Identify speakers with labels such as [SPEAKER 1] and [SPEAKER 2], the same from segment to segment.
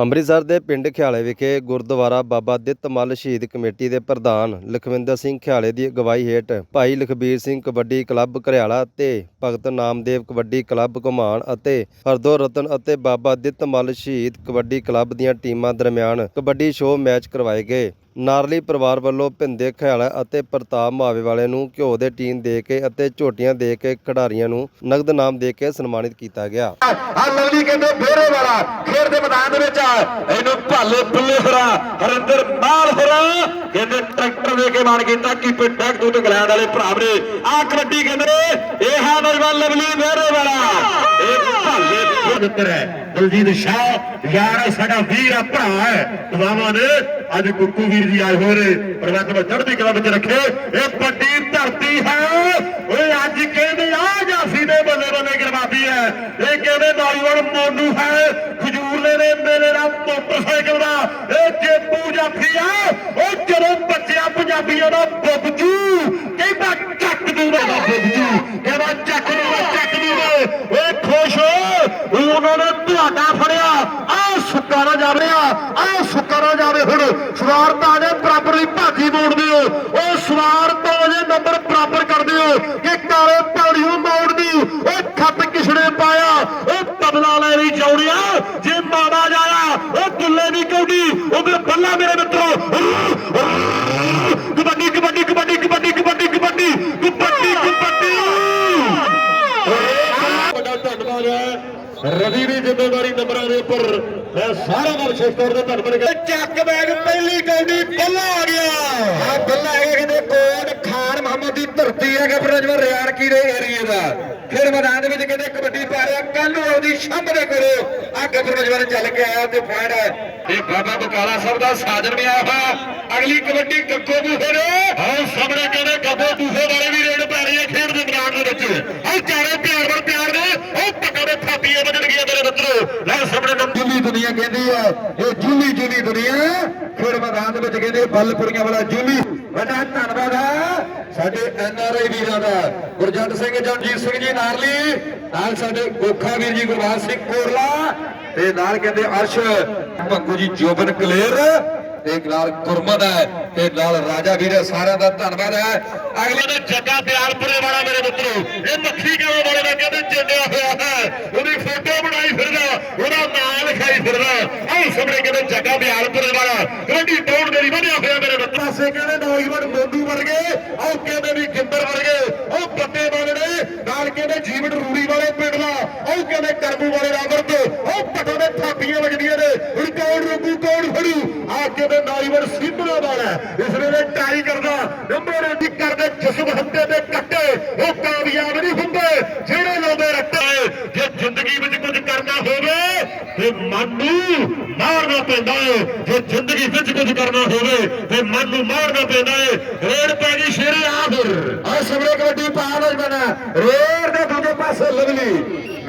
[SPEAKER 1] ਅੰਮ੍ਰਿਤਸਰ ਦੇ ਪਿੰਡ ਖਿਆਲੇ ਵਿਖੇ ਗੁਰਦੁਆਰਾ ਬਾਬਾ ਦਿੱਤ ਮੱਲ ਸ਼ਹੀਦ ਕਮੇਟੀ ਦੇ ਪ੍ਰਧਾਨ ਲਖਵਿੰਦਰ ਸਿੰਘ ਖਿਆਲੇ ਦੀ ਅਗਵਾਈ ਹੇਠ ਭਾਈ ਲਖਬੀਰ ਸਿੰਘ ਕਬੱਡੀ ਕਲੱਬ ਘਰਿਆਲਾ ਤੇ ਭਗਤ ਨਾਮਦੇਵ ਕਬੱਡੀ ਕਲੱਬ ਘੁਮਾਣ ਅਤੇ ਹਰਦੋ ਰਤਨ ਅਤੇ ਬਾਬਾ ਦਿੱਤਮਲ ਸ਼ਹੀਦ ਕਬੱਡੀ ਕਲੱਬ ਦੀਆਂ ਟੀਮਾਂ ਦਰਮਿਆਨ ਕਬੱਡੀ ਸ਼ੋਅ ਮੈਚ ਕਰਵਾਏ ਗਏ। ਨਾਰਲੀ ਪਰਿਵਾਰ ਵੱਲੋਂ ਭਿੰਦੇ ਖਿਆਲਾ ਅਤੇ ਪ੍ਰਤਾਪ ਮਾਵੇ ਨੂੰ ਘਿਓ ਦੇ ਟੀਨ ਦੇ ਕੇ ਅਤੇ ਝੋਟੀਆਂ ਦੇ ਕੇ ਖਿਡਾਰੀਆਂ ਨੂੰ ਨਗਦ ਨਾਮ ਦੇ ਕੇ ਸਨਮਾਨਿਤ ਕੀਤਾ ਗਿਆ
[SPEAKER 2] ਆ ਲਵਲੀ ਕਹਿੰਦੇ ਫੇਰੇ ਵਾਲਾ ਖੇਡ ਦੇ ਮੈਦਾਨ ਦੇ ਵਿੱਚ ਇਹਨੂੰ ਭਾਲੇ ਬੁੱਲੇ ਫਰਾ ਹਰਿੰਦਰ ਮਾਲ ਫਰਾ ਕਹਿੰਦੇ ਟਰੈਕਟਰ ਦੇ ਕੇ ਮਾਰ ਕੀਤਾ ਕੀਪਰ ਡੈਕ ਤੋਂ ਇੰਗਲੈਂਡ ਵਾਲੇ ਭਰਾ ਨੇ ਆ ਕਬੱਡੀ ਕਹਿੰਦੇ ਇਹ ਹੈ ਨੌਜਵਾਨ ਲਵਲੀ ਫੇਰੇ ਵਾਲਾ ਇਹ ਭਾਲੇ ਪੁੱਤਰ ਹੈ ਦਲਜੀਤ ਸ਼ਾਹ ਯਾਰ ਸਾਡਾ ਵੀਰ ਆ ਭਰਾ ਹੈ ਦੁਆਵਾਂ ਨੇ ਅੱਜ ਕੁੱਕੂ ਵੀਰ ਜੀ ਆਏ ਹੋਏ ਨੇ ਪਰਮਾਤਮਾ ਚੜ੍ਹਦੀ ਕਲਾ ਵਿੱਚ ਰੱਖੇ। ਇਹ ਵੱਡੀ ਧਰਤੀ ਹੈ। ਓਏ ਅੱਜ ਕਹਿੰਦੇ ਆ ਜਾਸੀ ਦੇ ਬੱਲੇ ਬੱਲੇ ਕਰਵਾਦੀ ਹੈ? ਇਹ ਕਹਿੰਦੇ ਨੌਜਵਾਨ ਮੋਨੂ ਹੈ? ਖਜੂਰ ਦੇ ਮੇਲੇ ਦਾ ਮੋਟਰਸਾਈਕਲ ਦਾ। ਇਹ ਜੇਪੂ ਜਾਫੀ ਆ। ਉਹ ਜਦੋਂ ਬੱਚਿਆ ਪੰਜਾਬੀਆਂ ਦਾ ਬੱਬਜੂ ਕਹਿੰਦਾ, ਚੱਕ ਦੂਗਾ ਦਾ ਬੱਬਜੂ ਕਹਿੰਦਾ ਚੱਕ ਦੂਗਾ ਚੱਕ ਦੂਗਾ ਓਏ ਖੁਸ਼ ਹੋ ਉਹਨਾਂ ਨੇ ਤੁਹਾਡਾ ਫੜਿਆ ਆ ਸੁੱਕਾ ਨਾ ਜਾਵੇ ਆ ਸੁੱਕਾ ਨਾ ਜਾਵੇ ਹੁਣ ਸਵਾਰ ਤਾਂ ਜੇ ਬਰਾਬਰ ਹੀ ਭਾਜੀ ਮੋੜਦੇ ਹੋ। ਉਹ ਸਵਾਰ ਤੋਂ ਜੇ ਨੰਬਰ ਬਰਾਬਰ ਕਰਦੇ ਹੋ ਕਿ ਕਾਲੇ ਪੌੜੀਆਂ ਮੋੜਦੀ। ਉਹ ਖੱਤ ਕਿਸੜੇ ਪਾਇਆ? ਉਹ ਤਬਲਾ ਲੈ ਨਹੀਂ ਚੌੜਿਆ ਜੇ ਮਾੜਾ ਜਾਇਆ, ਉਹ ਦੁੱਲੇ ਦੀ ਕੌਡੀ ਉਹਦੇ ਬੱਲਾ ਮੇਰੇ ਮਿੱਤਰੋ। ਕਬੱਡੀ ਕਬੱਡੀ ਕਬੱਡੀ ਕਬੱਡੀ ਕਬੱਡੀ ਕਬੱਡੀ ਕਬੱਡੀ ਕਬੱਡੀ। ਵੱਡਾ ਧੰਨਵਾਦ ਹੈ। ਰਵੀ ਦੀ ਜ਼ਿੰਮੇਵਾਰੀ ਨੰਬਰਾਂ ਦੇ ਉੱਪਰ ਮੈਂ ਸਾਰਾ ਦਾ ਵਿਸ਼ੇਸ਼ ਤੌਰ ਤੇ ਧੰਨਵਾਦ ਕਰਦਾ ਚੱਕ ਬੈਗ ਪਹਿਲੀ ਕੌਡੀ ਬੱਲਾ ਆ ਗਿਆ। ਆ ਬੱਲਾ ਹੈ ਕਿਤੇ ਕੋਟ ਖਾਨ ਮੁਹੰਮਦ ਦੀ ਧਰਤੀ ਹੈ ਕਿ ਪ੍ਰਜਵਰ ਰਿਆਰ ਕੀ ਦੇ ਏਰੀਏ ਦਾ। ਫਿਰ ਮੈਦਾਨ ਦੇ ਵਿੱਚ ਕਹਿੰਦੇ ਕਬੱਡੀ ਪਾ ਰਿਹਾ। ਕੱਲ ਨੂੰ ਉਹਦੀ ਦੇ ਕਰੋ ਆ ਗੱਬਰ ਚੱਲ ਕੇ ਆਇਆ ਤੇ ਹੈ। ਇਹ ਬਾਬਾ ਬਕਾਲਾ ਸਾਹਿਬ ਦਾ ਸਾਜਨ ਵੀ ਆਇਆ। ਅਗਲੀ ਕਬੱਡੀ ਕੱਕੋ ਬੂਹੇ ਨੇ ਆਹ ਸਾਹਮਣੇ ਕਹਿੰਦੇ ਗੱਬੋ ਬੂਹੇ ਵਾਲੇ ਵੀ ਰੇਡ ਪੈ ਰਹੀ ਹੈ ਖੇਡ ਦੇ ਮੈਦਾਨ ਦੇ ਵਿੱਚ। ਆਹ ਚਾਰੇ ਪਿਆਰ ਵਰ ਪਿਆਰ ਨੇ ਉਹ ਪੱਕਾ ਦੇ ਥਾਪੀਆਂ ਵੱਜਣਗੀਆਂ ਮੇਰੇ ਮਿੱਤਰੋ, ਲੈ ਸਾਹਮਣੇ ਨੰਬਰ ਜੁਲੀ ਦੁਨੀਆ ਕਹਿੰਦੀ ਹੈ ਇਹ ਜੁਲੀ ਜੁਲੀ ਦੁਨੀਆ ਖੇਡ ਮੈਦਾਨ ਦੇ ਵਿੱਚ ਕਹਿੰਦੇ ਬੱਲਪੁਰੀਆਂ ਵਾਲਾ ਜੁਲੀ। ਵੱਡਾ ਧੰਨਵਾਦ ਹੈ ਸਾਡੇ ਐਨ ਆਰ ਆਈ ਵੀਰਾਂ ਦਾ। ਗੁਰਜੰਟ ਸਿੰਘ ਜਨਜੀਤ ਸਿੰਘ ਜੀ ਨਾਰਲੀ ਨਾਲ ਸਾਡੇ ਗੋਖਾ ਵੀਰ ਜੀ ਗੁਰਬਾਜ ਸਿੰਘ ਕੋਰਲਾ, ਤੇ ਨਾਲ ਕਹਿੰਦੇ ਅਰਸ਼, ਭੰਗੂ ਜੀ ਜੋਬਨ ਕਲੇਰ ਤੇ ਨਾਲ ਗੁਰਮਤ ਹੈ ਤੇ ਨਾਲ ਰਾਜਾ ਵੀਰ ਸਾਰਿਆਂ ਦਾ ਧੰਨਵਾਦ ਹੈ। ਅਗਲੇ ਦਾ ਜੱਗਾ ਪਿਆਰਪੁਰੇ ਵਾਲਾ ਮੇਰੇ ਮਿੱਤਰੋ, ਇਹ ਮੱਖੀ ਕਾਲੇ ਵਾਲੇ ਦਾ ਕਹਿੰਦੇ ਜਿੰਦਿਆ ਹੋਇਆ ਹੈ। ਉਹਦੀ ਫੋਟੋ ਬਣਾਈ ਫਿਰਦਾ, ਉਹਦਾ ਨਾਂ ਲਿਖਾਈ ਫਿਰਦਾ। ਆਹ ਸਾਹਮਣੇ ਕਹਿੰਦੇ ਜੱਗਾ ਪਿਆਰਪੁਰੇ ਵਾਲਾ। ਕਬੱਡੀ ਟੋਣ ਦੇ ਲਈ ਵਧਿਆ ਹੋਇਆ ਮੇਰੇ ਮਿੱਤਰ। ਪਾਸੇ ਕਹਿੰਦੇ ਨੌਜਵਾਨ ਮੋਦੂ ਵਰਗੇ ਆਹ ਕਹਿੰਦੇ ਵੀ ਗਿੰਦਰ ਵਰਗੇ ਉਹ ਪੱਤੇ ਵਾਲੇ ਨਾਲ ਕਹਿੰਦੇ ਜੀਵਨ ਰੂੜੀ ਵਾਲੇ ਪਿੰਡ ਦਾ, ਉਹ ਕਹਿੰਦੇ ਕਰਮੂ ਵਾਲੇ ਰਾਵਰ ਤੋਂ। ਉਹ ਪਟੋ ਦੇ ਥਾਪੀਆਂ ਵੱਜਦੀਆਂ ਨੇ ਹੁਣ ਕੌਣ ਰੋਕੂ ਕੌਣ ਫੜੂ ਆ ਕਹਿੰਦੇ ਨੌਜਵਾਨ ਸਿੰਧਰਾ ਵਾਲਾ ਇਸ ਵੇਲੇ ਟਰਾਈ ਕਰਦਾ, ਨੰਬਰ ਦੀ ਕਰਦੇ ਜਸਮ ਹੰਦੇ ਦੇ ਕੱਟੇ। ਉਹ ਕਾਮਯਾਬ ਨਹੀਂ ਹੁੰਦੇ, ਜਿਹੜੇ ਲਾਉਂਦੇ ਰੱਟੇ, ਜੇ ਜ਼ਿੰਦਗੀ ਵਿੱਚ ਕੁਝ ਕਰਨਾ ਹੋਵੇ, ਤੇ ਮਨ ਨੂੰ ਮਾਰਨਾ ਪੈਂਦਾ ਹੈ ਜੇ ਜ਼ਿੰਦਗੀ ਵਿੱਚ ਕੁਝ ਕਰਨਾ ਹੋਵੇ, ਤੇ ਮਨ ਨੂੰ ਮਾਰਨਾ ਪੈਂਦਾ ਹੈ ਰੇੜ ਪੈ ਗਈ ਸ਼ੇਰੇ ਆ ਫਿਰ ਆ ਸਭਰੇ ਕਬੱਡੀ ਪਾਵਲ ਬਣਾ ਰੇਡ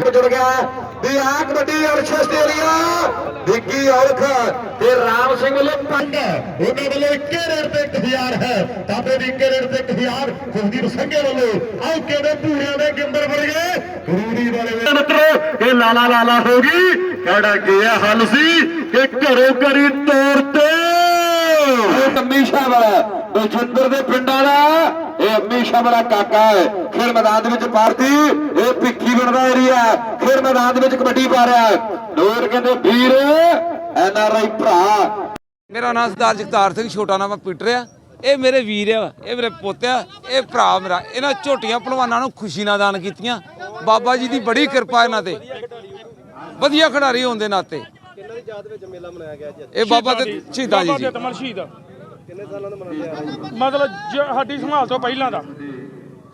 [SPEAKER 2] ਜੁੜ ਗਿਆ ਵੀ ਆ ਕਬੱਡੀ ਅਰਸ਼ ਆਸਟ੍ਰੇਲੀਆ ਵਿੱਕੀ ਔਲਖ ਤੇ ਰਾਮ ਸਿੰਘ ਵੱਲੋਂ ਪੰਜ ਉਹਨਾਂ ਵੱਲੋਂ ਇੱਕੇ ਰੇਡ ਤੇ 1000 ਹੈ। ਤਾਬੇ ਦੀ ਇੱਕੇ ਰੇਡ ਤੇ 1000 ਖੁਸ਼ਦੀਪ ਸੰਘੇ ਵੱਲੋਂ। ਆਹ ਕਿਹੜੇ ਪੂਰਿਆਂ ਦੇ ਗਿੰਦਰ ਵਰਗੇ ਰੂੜੀ ਵਾਲੇ ਮਿੱਤਰੋ ਇਹ ਲਾਲਾ ਲਾਲਾ ਹੋ ਗਈ। ਕਿਹੜਾ ਗਿਆ ਹੱਲ ਸੀ? ਕਿ ਘਰੋਂ ਘਰੀ ਤੌਰ ਤੇ। ਇਹ ਅਮੀਸ਼ਾ ਵਾਲਾ ਬਲਜਿੰਦਰ ਦੇ ਪਿੰਡਾਂ ਦਾ ਇਹ ਅਮੀਸ਼ਾ ਵਾਲਾ ਕਾਕਾ ਹੈ। ਫਿਰ ਮੈਦਾਨ ਦੇ ਵਿੱਚ ਪਾਰਤੀ ਇਹ ਭਿੱਖੀ ਬਣਦਾ ਏਰੀਆ ਫਿਰ ਮੈਦਾਨ ਦੇ ਵਿੱਚ ਕਬੱਡੀ ਪਾ ਰਿਹਾ ਹੈ। ਲੋਰ ਕਹਿੰਦੇ ਵੀਰ ਐਨ ਆਰ ਆਈ ਭਰਾ।
[SPEAKER 3] ਮੇਰਾ ਨਾਮ ਸਰਦਾਰ ਜਗਤਾਰ ਸਿੰਘ ਛੋਟਾ ਨਾਮ ਪੀਟਰ ਆ। ਇਹ ਮੇਰੇ ਵੀਰ ਆ ਇਹ ਮੇਰੇ ਪੁੱਤ ਆ ਇਹ ਭਰਾ ਮੇਰਾ। ਇਹਨਾਂ ਝੋਟੀਆਂ ਪਹਿਲਵਾਨਾਂ ਨੂੰ ਖੁਸ਼ੀ ਨਾਲ ਦਾਨ ਕੀਤੀਆਂ। ਬਾਬਾ ਜੀ ਦੀ ਬੜੀ ਕਿਰਪਾ ਇਹਨਾਂ ਤੇ। ਵਧੀਆ ਖਿਡਾਰੀ ਹੋਣ ਦੇ ਨਾਤੇ।
[SPEAKER 1] ਕਿੰਨਾਂ ਦੀ ਯਾਦ ਵਿੱਚ ਮੇਲਾ ਮਨਾਇਆ ਗਿਆ ਅੱਜ?
[SPEAKER 3] ਇਹ ਬਾਬਾ ਦੇ ਸ਼ਹੀਦਾਂ ਜੀ
[SPEAKER 4] ਬਾਬਾ
[SPEAKER 3] ਸੀ
[SPEAKER 4] ਦੇ ਤਮਲ ਸ਼ਹੀਦ
[SPEAKER 1] ਕਿੰਨੇ ਸਾਲਾਂ ਦਾ ਮਨਾਉਂਦੇ ਆ? ਰਹੇ ਜੀ
[SPEAKER 4] ਮਤਲਬ ਜ- ਸਾਡੀ ਸੰਭਾਲ ਤੋਂ ਪਹਿਲਾਂ ਦਾ।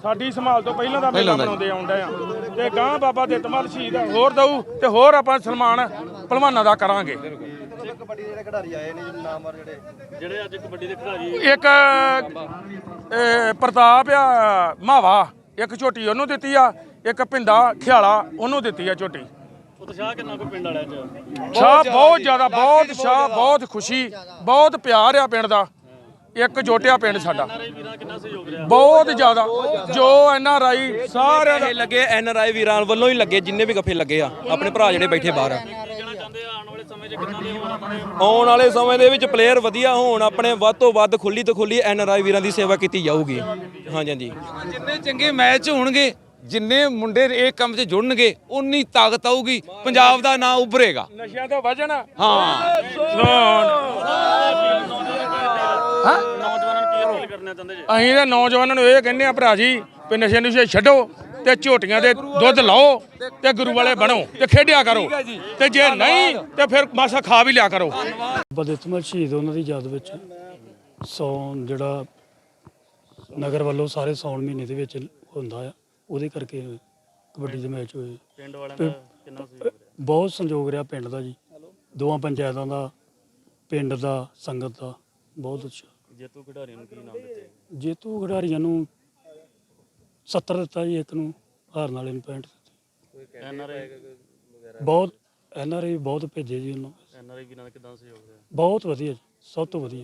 [SPEAKER 4] ਸਾਡੀ ਸੰਭਾਲ ਤੋਂ ਪਹਿਲਾਂ ਦਾ ਮੇਲਾ। ਮਨਾਉਂਦੇ ਆਉਂਦੇ ਆ। ਤੇ ਗਾਂ ਬਾਬਾ ਦੇ ਤਮਲ ਸ਼ਹੀਦ ਆ, ਹੋਰ ਦਊ ਤੇ ਹੋਰ ਆਪਾਂ ਸਨਮਾਨ ਪਹਿਲਵਾਨਾਂ ਦਾ ਕਰਾਂਗੇ।
[SPEAKER 1] ਕਬੱਡੀ ਦੇ ਜਿਹੜੇ ਖਿਡਾਰੀ ਆਏ ਨੇ ਜਿਹੜੇ ਨਾਮ ਜਿਹੜੇ।
[SPEAKER 4] ਇੱਕ ਅਹ, ਪ੍ਰਤਾਪ ਆ ਮਾਵਾ। ਇੱਕ ਝੋਟੀ ਉਹਨੂੰ ਦਿੱਤੀ ਆ ਇੱਕ ਪਿੰਡਾ ਖਿਆਲਾ ਉਹਨੂੰ ਦਿੱਤੀ ਆ ਝੋਟੀ ਉਤਸ਼ਾਹ ਕਿੰਨਾ ਕੋ ਪਿੰਡ ਵਾਲਿਆਂ ਚ ਸ਼ਾਹ ਬਹੁਤ ਜ਼ਿਆਦਾ ਬਹੁਤ ਸ਼ਾਹ ਬਹੁਤ ਖੁਸ਼ੀ ਬਹੁਤ ਪਿਆਰ ਆ ਪਿੰਡ ਦਾ। ਇੱਕ ਜੋਟਿਆ ਪਿੰਡ ਸਾਡਾ। ਬਹੁਤ ਜ਼ਿਆਦਾ। ਜੋ ਐਨ ਆਰ ਆਈ ਸਾਰਿਆਂ ਦਾ
[SPEAKER 5] ਇਹ ਲੱਗੇ ਐਨ ਆਰ ਆਈ ਵੀਰਾਂ ਵੱਲੋਂ ਹੀ ਲੱਗੇ ਜਿੰਨੇ ਵੀ ਗੱਫੇ ਲੱਗੇ ਆ ਆਪਣੇ ਭਰਾ ਜਿਹੜੇ ਬੈਠੇ ਬਾਹਰ ਆ। ਆਉਣ ਵਾਲੇ ਸਮੇਂ ਦੇ ਵਿੱਚ ਪਲੇਅਰ ਵਧੀਆ ਹੋਣ ਆਪਣੇ ਵੱਧ ਤੋਂ ਵੱਧ ਖੁੱਲੀ ਤੋਂ ਖੁੱਲੀ ਐਨ ਆਰ ਆਈ ਵੀਰਾਂ ਦੀ ਸੇਵਾ ਕੀਤੀ ਜਾਊਗੀ। ਹਾਂਜੀ ਹਾਂਜੀ।
[SPEAKER 3] ਜਿੰਨੇ ਚੰਗੇ ਮੈਚ ਹੋਣਗੇ ਜਿੰਨੇ ਮੁੰਡੇ ਇਹ ਕੰਮ 'ਚ ਜੁੜਨਗੇ ਉਨੀ ਤਾਕਤ ਆਊਗੀ ਪੰਜਾਬ ਦਾ ਨਾਂ ਉੱਭਰੇਗਾ।
[SPEAKER 4] ਨਸ਼ਿਆਂ ਤੋਂ ਵਜਣ
[SPEAKER 3] ਹਾਂ।
[SPEAKER 4] ਅਸੀਂ ਤਾਂ ਨੌਜਵਾਨਾਂ ਨੂੰ ਇਹ ਕਹਿੰਦੇ ਆ ਭਰਾ ਜੀ ਵੀ ਨਸ਼ੇ ਨੁਸ਼ੇ ਛੱਡੋ ਤੇ ਝੋਟੀਆਂ ਦੇ ਦੁੱਧ ਲਾਓ ਤੇ ਗੁਰੂ ਵਾਲੇ ਬਣੋ ਤੇ ਖੇਡਿਆ ਕਰੋ ਤੇ ਜੇ ਨਹੀਂ ਤੇ ਫਿਰ ਮਾਸਾ ਖਾ ਵੀ ਲਿਆ ਕਰੋ।
[SPEAKER 6] ਬਦਿਤਮਲ ਸ਼ਹੀਦ ਉਹਨਾਂ ਦੀ ਯਾਦ ਵਿੱਚ ਸੌਣ ਜਿਹੜਾ ਨਗਰ ਵੱਲੋਂ ਸਾਰੇ ਸੌਣ ਮਹੀਨੇ ਦੇ ਵਿੱਚ ਹੁੰਦਾ ਆ ਉਹਦੇ ਕਰਕੇ ਕਬੱਡੀ ਦੇ ਮੈਚ ਹੋਏ। ਪਿੰਡ ਵਾਲਿਆਂ ਦਾ ਕਿੰਨਾ ਬਹੁਤ ਸੰਯੋਗ ਰਿਹਾ ਪਿੰਡ ਦਾ ਜੀ। ਦੋਵਾਂ ਪੰਚਾਇਤਾਂ ਦਾ ਪਿੰਡ ਦਾ ਸੰਗਤ ਦਾ ਬਹੁਤ ਅੱਛਾ।
[SPEAKER 7] ਜੇਤੂ ਖਿਡਾਰੀਆਂ ਨੂੰ ਕੀ ਨਾਮ ਦਿੱਤੇ?
[SPEAKER 6] ਜੇਤੂ ਖਿਡਾਰੀਆਂ ਨੂੰ 70 ਦਿੱਤਾ ਜੀ ਇੱਕ ਨੂੰ ਹਾਰਨ ਵਾਲੇ ਨੂੰ 65 ਦਿੱਤੇ।
[SPEAKER 7] N R I?
[SPEAKER 6] ਬਹੁਤ ਐਨ ਆਰ ਆਈ ਬਹੁਤ ਭੇਜੇ ਜੀ ਉਹਨਾਂ।
[SPEAKER 7] ਐਨ ਆਰ ਆਈ ਵੀਰਾਂ ਦਾ ਕਿਦਾਂ ਸਹਿਯੋਗ ਰਿਹਾ?
[SPEAKER 6] ਬਹੁਤ ਵਧੀਆ ਜੀ ਸਭ ਤੋਂ ਵਧੀਆ।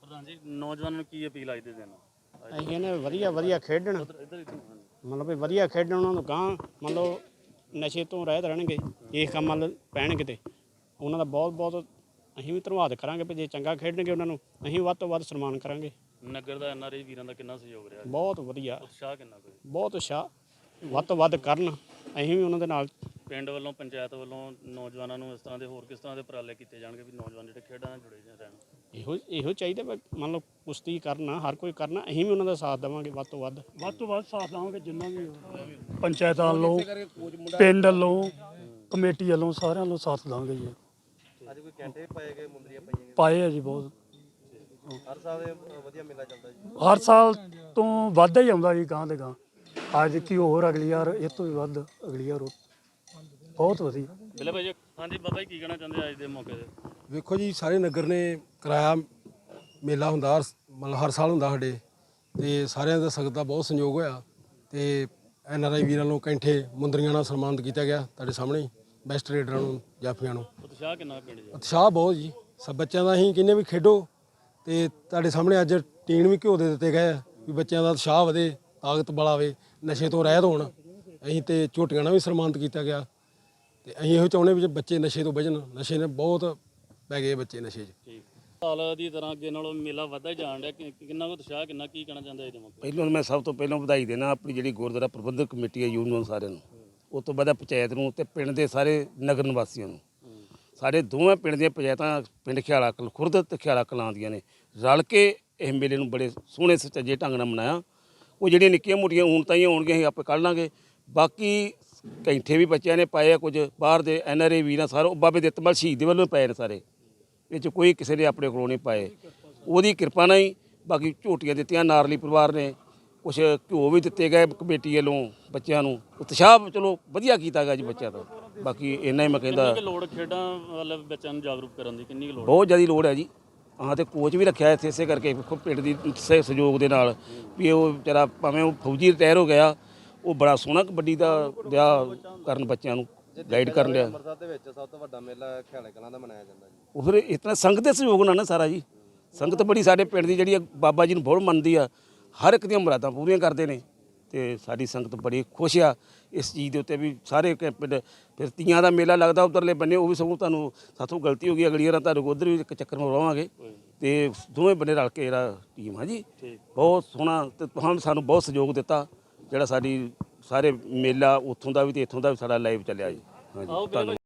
[SPEAKER 7] ਪ੍ਰਧਾਨ ਜੀ ਨੌਜਵਾਨਾਂ ਨੂੰ ਕੀ ਅਪੀਲ ਅੱਜ ਦੇ ਦਿਨ?
[SPEAKER 8] ਅਸੀਂ ਕਹਿੰਦੇ ਵਧੀਆ ਵਧੀਆ ਖੇਡਣ। ਮਤਲਬ ਵੀ ਵਧੀਆ ਖੇਡਣ ਉਹਨਾਂ ਨੂੰ ਗਾਂ ਮੰਨ ਲਓ ਨਸ਼ੇ ਤੋਂ ਰਹਿਤ ਰਹਿਣਗੇ ਇਸ ਕੰਮ ਵੱਲ ਪੈਣਗੇ ਤੇ। ਉਹਨਾਂ ਦਾ ਬਹੁਤ ਬਹੁਤ ਅਸੀਂ ਵੀ ਧੰਨਵਾਦ ਕਰਾਂਗੇ ਵੀ ਜੇ ਚੰਗਾ ਖੇਡਣਗੇ ਉਹਨਾਂ ਨੂੰ ਅਸੀਂ ਵੱਧ ਤੋਂ ਵੱਧ ਸਨਮਾਨ ਕਰਾਂਗੇ।
[SPEAKER 7] ਨਗਰ ਦਾ ਐਨ ਆਰ ਆਈ ਵੀਰਾਂ ਦਾ ਕਿੰਨਾ ਸਹਿਯੋਗ ਰਿਹਾ?
[SPEAKER 8] ਬਹੁਤ ਵਧੀਆ।
[SPEAKER 7] ਉਤਸ਼ਾਹ ਕਿੰਨਾ ਕੋਈ
[SPEAKER 8] ਬਹੁਤ ਉਤਸ਼ਾਹ ਵੱਧ ਤੋਂ ਵੱਧ ਕਰਨ ਅਸੀਂ ਵੀ ਉਹਨਾਂ ਦੇ ਨਾਲ।
[SPEAKER 7] ਪਿੰਡ ਵੱਲੋਂ ਪੰਚਾਇਤ ਵੱਲੋਂ ਨੌਜਵਾਨਾਂ ਨੂੰ ਇਸ ਤਰ੍ਹਾਂ ਦੇ ਹੋਰ ਕਿਸ ਤਰ੍ਹਾਂ ਦੇ ਉਪਰਾਲੇ ਕੀਤੇ ਜਾਣਗੇ ਵੀ ਨੌਜਵਾਨ ਜਿਹੜੇ ਖੇਡਾਂ ਨਾਲ ਜੁੜੇ ਰਹਿਣ?
[SPEAKER 8] ਇਹੋ ਇਹੋ ਚਾਹੀਦਾ ਵੀ ਮੰਨ ਲਓ ਕੁਸ਼ਤੀ ਕਰਨਾ ਹਰ ਕੋਈ ਕਰਨਾ ਅਸੀਂ ਵੀ ਉਹਨਾਂ ਦਾ ਸਾਥ ਦੇਵਾਂਗੇ ਵੱਧ ਤੋਂ ਵੱਧ।
[SPEAKER 6] ਵੱਧ ਤੋਂ ਵੱਧ ਸਾਥ ਲਾਵਾਂਗੇ ਜਿੰਨਾ ਵੀ। ਪੰਚਾਇਤਾਂ ਵੱਲੋਂ ਪਿੰਡ ਵੱਲੋਂ ਕਮੇਟੀ ਵੱਲੋਂ ਸਾਰਿਆਂ ਵੱਲੋਂ ਸਾਥ ਲਾਵਾਂਗੇ ਜੀ।
[SPEAKER 1] ਅੱਜ ਕੋਈ ਕੈਂਟੇ ਪਾਏ ਗਏ ਮੁੰਦਰੀਆਂ ਪਾਈਆਂ
[SPEAKER 6] ਪਾਏ ਆ ਜੀ ਬਹੁਤ।
[SPEAKER 1] ਗਈਆਂ ਹਰ ਸਾਲ ਇਹ ਵਧੀਆ ਮੇਲਾ ਚੱਲਦਾ ਜੀ।
[SPEAKER 6] ਹਰ ਸਾਲ ਤੋਂ ਵੱਧ ਹੀ ਆਉਂਦਾ ਜੀ ਗਾਂ ਦੇ ਗਾਂ। ਅੱਜ ਕੀ ਹੋਰ ਅਗਲੀ ਵਾਰ ਇਹ ਤੋਂ ਵੀ ਵੱਧ ਅਗਲੀ ਵਾਰ ਉਹ- ਬਹੁਤ ਵਧੀਆ।
[SPEAKER 7] ਬਿਲੇ ਭਾਈ ਹਾਂਜੀ ਬਾਬਾ ਜੀ ਕੀ ਕਹਿਣਾ ਚਾਹੁੰਦੇ ਆ ਅੱਜ ਦੇ ਮੌਕੇ ਤੇ?
[SPEAKER 9] ਵੇਖੋ ਜੀ ਸਾਰੇ ਨਗਰ ਨੇ ਕਰਾਇਆ ਮੇਲਾ ਹੁੰਦਾ ਹਰ ਮਤਲਬ ਹਰ ਸਾਲ ਹੁੰਦਾ ਸਾਡੇ। ਤੇ ਸਾਰਿਆਂ ਦਾ ਸੰਗਤ ਦਾ ਬਹੁਤ ਸੰਯੋਗ ਹੋਇਆ। ਤੇ ਐਨ ਆਰ ਆਈ ਵੀਰਾਂ ਨੂੰ ਕੈਂਠੇ ਮੁੰਦਰੀਆਂ ਨਾਲ ਸਨਮਾਨਿਤ ਕੀਤਾ ਗਿਆ ਤੁਹਾਡੇ ਸਾਹਮਣੇ। ਹੀ, ਬੈਸਟ ਰੇਡਰਾਂ ਨੂੰ ਜਾਫੀਆਂ ਨੂੰ।
[SPEAKER 7] ਉਤਸ਼ਾਹ ਕਿੰਨਾ ਪਿੰਡ 'ਚ?
[SPEAKER 9] ਉਤਸ਼ਾਹ ਬਹੁਤ ਜੀ। ਸਭ ਬੱਚਿਆਂ ਦਾ ਅਸੀਂ ਕਹਿੰਦੇ ਵੀ ਖੇਡੋ ਤੇ ਤੁਹਾਡੇ ਸਾਹਮਣੇ ਅੱਜ ਟੀਨ ਵੀ ਘਿਓ ਦੇ ਦਿੱਤੇ ਗਏ ਆ ਵੀ ਬੱਚਿਆਂ ਦਾ ਉਤਸ਼ਾਹ ਵਧੇ ਤਾਕਤ ਬਲਾਵੇ ਨਸ਼ੇ ਤੋਂ ਰਹਿਤ ਹੋਣ। ਅਸੀਂ ਤੇ ਝੋਟੀਆਂ ਨਾਲ ਵੀ ਸਨਮਾਨਿਤ ਕੀਤਾ ਗਿਆ। ਤੇ ਅਸੀਂ ਇਹੋ ਚਾਹੁੰਦੇ ਵੀ ਜੇ ਬੱਚੇ ਨਸ਼ੇ ਤੋਂ ਬਚਣ ਨਸ਼ੇ ਨੇ ਬਹੁਤ ਪੈ ਗਏ ਬੱਚੇ ਨਸ਼ੇ 'ਚ।
[SPEAKER 7] ਠੀਕ। ਸਾਲ ਦੀ ਤਰ੍ਹਾਂ ਅੱਗੇ ਨਾਲੋਂ ਮੇਲਾ ਵੱਧਦਾ ਹੀ ਜਾਣ ਡਿਆ ਕਿ- ਕਿੰਨਾ ਕੁ ਉਤਸ਼ਾਹ ਕਿੰਨਾ ਕੀ ਕਹਿਣਾ ਚਾਹੁੰਦੇ ਆ ਅੱਜ ਦੇ ਮੌਕੇ?
[SPEAKER 10] ਪਹਿਲਾਂ ਮੈਂ ਸਭ ਤੋਂ ਪਹਿਲਾਂ ਵਧਾਈ ਦੇਣਾ ਆਪਣੀ ਜਿਹੜੀ ਗੁਰਦੁਆਰਾ ਪ੍ਰਬੰਧਕ ਕਮੇਟੀ ਹੈ ਯੂਨੀਅਨ ਸਾਰਿਆਂ ਨੂੰ। ਉਸ ਤੋਂ ਬਾਅਦ ਪੰਚਾਇਤ ਨੂੰ ਤੇ ਪਿੰਡ ਦੇ ਸਾਰੇ ਨਗਰ ਨਿਵਾਸੀਆਂ ਨੂੰ। ਸਾਡੇ ਦੋਵੇਂ ਪਿੰਡ ਦੀਆਂ ਪੰਚਾਇਤਾਂ, ਪਿੰਡ ਖਿਆਲਾ ਕਲ, ਖੁਰਦ ਤੇ ਖਿਆਲਾ ਕਲਾਂ ਦੀਆਂ ਨੇ। ਰਲ ਕੇ ਇਹ ਮੇਲੇ ਨੂੰ ਬੜੇ ਸੋਹਣੇ ਸੁਚੱਜੇ ਢੰਗ ਨਾਲ ਮਨਾਇਆ। ਉਹ ਜਿਹੜੀਆਂ ਨਿੱਕੀਆਂ ਮੋਟੀਆਂ ਹੁਣ ਤਾਂ ਹੀ ਹੋਣਗੀਆਂ ਅਸੀਂ ਆਪੇ ਕੱਢ ਲਾਂਗੇ। ਬਾਕੀ ਕੈਂਠੇ ਵੀ ਬੱਚਿਆਂ ਨੇ ਪਾਏ ਆ, ਕੁਝ ਬਾਹਰ ਦੇ ਐਨ ਆਰ ਏ ਵੀਰਾਂ ਸਾਰੇ, ਉਹ ਬਾਬੇ ਦੇ ਸ਼ਹੀਦ ਦੇ ਵੱਲੋਂ ਪਏ ਨੇ ਸਾਰੇ। ਵਿੱਚ ਕੋਈ ਕਿਸੇ ਨੇ ਆਪਣੇ ਕੋਲੋਂ ਨਹੀਂ ਪਾਏ। ਉਹਦੀ ਕਿਰਪਾ ਨਾਲ ਹੀ ਬਾਕੀ ਝੋਟੀਆਂ ਦਿੱਤੀਆਂ, ਨਾਰਲੀ ਪਰਿਵਾਰ ਨੇ ਕੁਛ ਘਿਓ ਵੀ ਦਿੱਤੇ ਗਏ ਕਮੇਟੀ ਵੱਲੋਂ ਬੱਚਿਆਂ ਨੂੰ। ਉਤਸ਼ਾਹ ਚਲੋ ਵਧੀਆ ਕੀਤਾ ਗਿਆ ਜੀ ਬੱਚਿਆਂ ਦਾ। ਬਾਕੀ ਇੰਨਾ ਹੀ ਮੈਂ ਕਹਿੰਦਾ।
[SPEAKER 7] ਕਿ ਲੋੜ ਖੇਡਾਂ ਵੱਲ ਬੱਚਿਆਂ ਨੂੰ ਜਾਗਰੂਕ ਕਰਨ ਦੀ ਕਿੰਨੀ ਕੁ ਲੋੜ?
[SPEAKER 10] ਬਹੁਤ ਜ਼ਿਆਦਾ ਲੋੜ ਹੈ ਜੀ। ਹਾਂ ਤੇ ਕੋਚ ਵੀ ਰੱਖਿਆ ਇੱਥੇ ਇਸੇ ਕਰਕੇ ਵੇਖੋ ਪਿੰਡ ਦੀ ਸਹਿਯੋਗ ਦੇ ਨਾਲ। ਵੀ ਉਹ ਵਿਚਾਰਾ ਭਾਵੇਂ ਉਹ ਫੌਜੀ ਰਿਟਾਇਰ ਹੋ ਗਿਆ ਉਹ ਬੜਾ ਸੋਹਣਾ ਕਬੱਡੀ ਦਾ ਦਿਆ ਕਰਨ ਬੱਚਿਆਂ ਨੂੰ ਗਾਈਡ ਕਰਨ ਲਿਆ
[SPEAKER 1] ਅੰਮ੍ਰਿਤਸਰ ਦੇ ਵਿੱਚ ਸਭ ਤੋਂ ਵੱਡਾ ਮੇਲਾ ਖਿਆਲੇ ਕਲਾਂ ਦਾ ਮਨਾਇਆ ਜਾਂਦਾ ਜੀ।
[SPEAKER 10] ਉਹ ਫਿਰ ਇਤਨਾ ਸੰਗਤ ਦੇ ਸਹਿਯੋਗ ਨਾਲ ਨਾ ਸਾਰਾ ਜੀ। ਸੰਗਤ ਬੜੀ ਸਾਡੇ ਪਿੰਡ ਦੀ ਜਿਹੜੀ ਆ, ਬਾਬਾ ਜੀ ਨੂੰ ਬਹੁਤ ਮੰਨਦੀ ਆ। ਹਰ ਇੱਕ ਦੀਆਂ ਮੁਰਾਦਾਂ ਪੂਰੀਆਂ ਕਰਦੇ ਨੇ ਤੇ ਸਾਡੀ ਸੰਗਤ ਬੜੀ ਖੁਸ਼ ਆ ਇਸ ਚੀਜ਼ ਦੇ ਉੱਤੇ ਵੀ ਸਾਰੇ ਪਿੰਡ ਫਿਰ ਤੀਆਂ ਦਾ ਮੇਲਾ ਲੱਗਦਾ ਉਧਰਲੇ ਬੰਨੇ ਉਹ ਵੀ ਸਗੋਂ ਤੁਹਾਨੂੰ ਸਾਥੋਂ ਗਲਤੀ ਹੋ ਗਈ ਅਗਲੀ ਵਾਰ ਤੁਹਾਨੂੰ ਉਧਰ ਵੀ ਇੱਕ ਚੱਕਰ ਮਰਵਾਵਾਂਗੇ। ਤੇ ਦੋਵੇਂ ਬੰਨੇ ਰਲ ਕੇ ਇਹਦਾ ਟੀਮ ਆ ਜੀ। ਬਹੁਤ ਸੋਹਣਾ ਤੇ ਤੁਹਾਨੂੰ ਸਾਨੂੰ ਬਹੁਤ ਸਹਿਯੋਗ ਦਿੱਤਾ ਜਿਹੜਾ ਸਾਡੀ ਸਾਰੇ ਮੇਲਾ ਉੱਥੋਂ ਦਾ ਵੀ ਤੇ ਇੱਥੋਂ ਦਾ ਵੀ ਸਾਡਾ ਲਾਈਵ ਚੱਲਿਆ ਜੀ। ਹਾਂਜੀ ਧੰਨਵਾਦ।